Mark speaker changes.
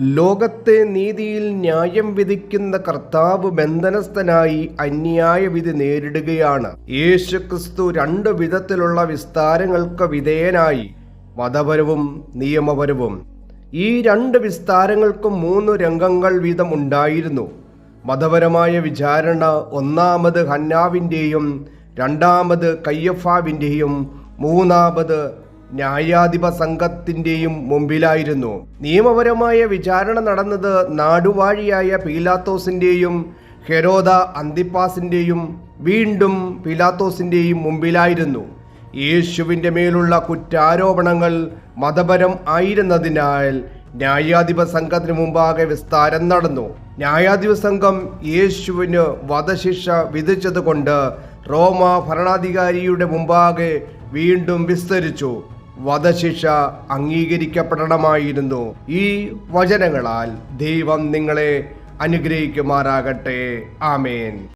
Speaker 1: ലോകത്തെ നീതിയിൽ ന്യായം വിധിക്കുന്ന കർത്താവ് ബന്ധനസ്ഥനായി അന്യായ വിധി നേരിടുകയാണ്. യേശുക്രിസ്തു രണ്ട് വിധത്തിലുള്ള വിസ്താരങ്ങൾക്ക് വിധേയനായി മതപരവും നിയമപരവും. ഈ രണ്ട് വിസ്താരങ്ങൾക്കും മൂന്ന് രംഗങ്ങൾ വീതം ഉണ്ടായിരുന്നു. മതപരമായ വിചാരണ ഒന്നാമത് ഹന്നാവിന്റെയും രണ്ടാമത് കയ്യഫാവിന്റെയും മൂന്നാമത് ന്യായാധിപ സംഘത്തിന്റെയും മുമ്പിലായിരുന്നു. നിയമപരമായ വിചാരണ നടന്നത് നാടുവാഴിയായ പീലാത്തോസിന്റെയും ഹെരോദ അന്തിപ്പാസിന്റെയും വീണ്ടും പീലാത്തോസിന്റെയും മുമ്പിലായിരുന്നു. യേശുവിന്റെ മേലുള്ള കുറ്റാരോപണങ്ങൾ മതപരം ആയിരുന്നതിനാൽ ന്യായാധിപ സംഘത്തിന് മുമ്പാകെ വിസ്താരം നടന്നു. ന്യായാധിപ സംഘം യേശുവിന് വധശിക്ഷ വിധിച്ചതുകൊണ്ട് റോമ ഭരണാധികാരിയുടെ മുമ്പാകെ വീണ്ടും വിസ്തരിച്ചു. വധശിക്ഷ അംഗീകരിക്കപ്പെടണമായിരുന്നു. ഈ വചനങ്ങളാൽ ദൈവം നിങ്ങളെ അനുഗ്രഹിക്കുമാറാകട്ടെ. ആമേൻ.